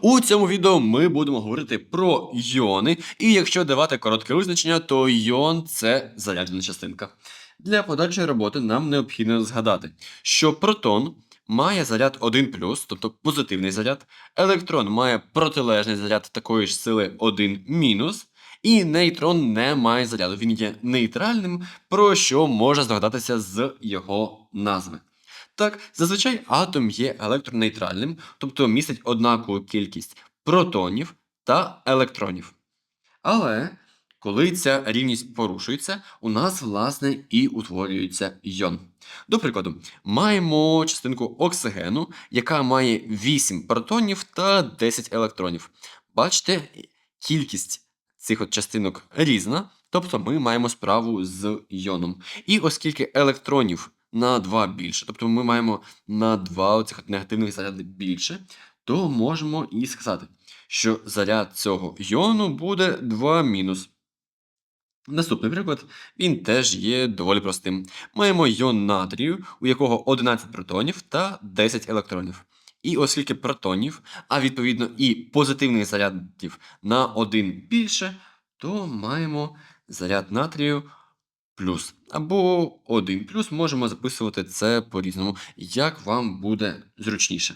У цьому відео ми будемо говорити про йони, і якщо давати коротке визначення, то йон це заряджена частинка. Для подальшої роботи нам необхідно згадати, що протон має заряд 1 тобто позитивний заряд, електрон має протилежний заряд такої ж сили 1 мінус, і нейтрон не має заряду. Він є нейтральним, про що можна здогадатися з його назви. Так, зазвичай атом є електронейтральним, тобто містить однакову кількість протонів та електронів. Але коли ця рівність порушується, у нас, власне, і утворюється йон. До прикладу, маємо частинку оксигену, яка має 8 протонів та 10 електронів. Бачите, кількість цих от частинок різна, тобто ми маємо справу з йоном. І оскільки електронів на 2 більше, тобто ми маємо на 2 оцих негативних заряди більше, то можемо і сказати, що заряд цього йону буде 2 мінус. Наступний приклад, він теж є доволі простим. Маємо йон натрію, у якого 11 протонів та 10 електронів. І оскільки протонів, а відповідно і позитивних зарядів на 1 більше, то маємо заряд натрію плюс. Або 1 плюс можемо записувати це по-різному, як вам буде зручніше.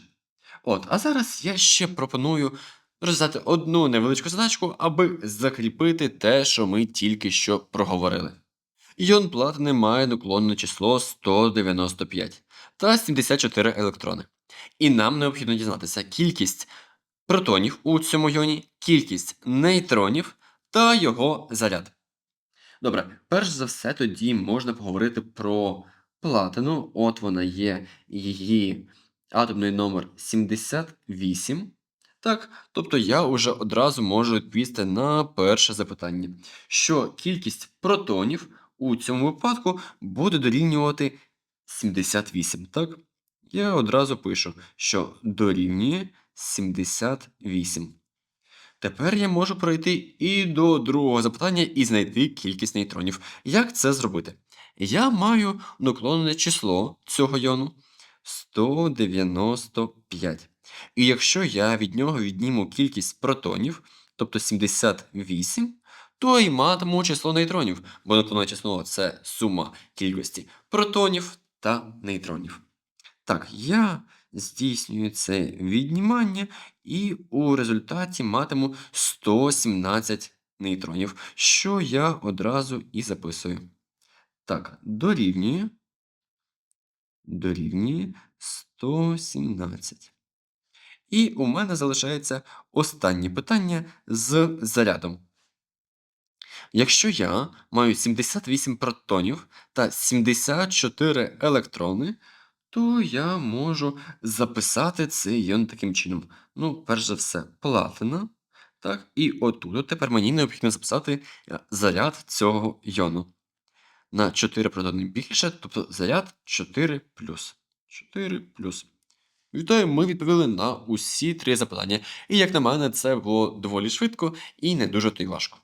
От, а зараз я ще пропоную роздати одну невеличку задачку, аби закріпити те, що ми тільки що проговорили. Йон платини має наклонне число 195 та 74 електрони. І нам необхідно дізнатися кількість протонів у цьому йоні, кількість нейтронів та його заряд. Добре, перш за все, тоді можна поговорити про платину. От вона є, її атомний номер 78. Так, тобто я вже одразу можу відповісти на перше запитання, що кількість протонів у цьому випадку буде дорівнювати 78. Так, я одразу пишу, що дорівнює 78. Тепер я можу пройти і до другого запитання і знайти кількість нейтронів. Як це зробити? Я маю наклонене число цього йону 195. І якщо я від нього відніму кількість протонів, тобто 78, то й матиму число нейтронів, бо наклонне число це сума кількості протонів та нейтронів. Так, я здійснюю це віднімання, і у результаті матиму 117 нейтронів, що я одразу і записую. Так, дорівнює, дорівнює 117. І у мене залишається останнє питання з зарядом. Якщо я маю 78 протонів та 74 електрони, то я можу записати цей іон таким чином. Ну, перш за все, платина. Так, і отут тепер мені необхідно записати е, заряд цього йону. На 4 протони більше, тобто заряд 4 4 Вітаю, ми відповіли на усі три запитання. І як на мене, це було доволі швидко і не дуже то й важко.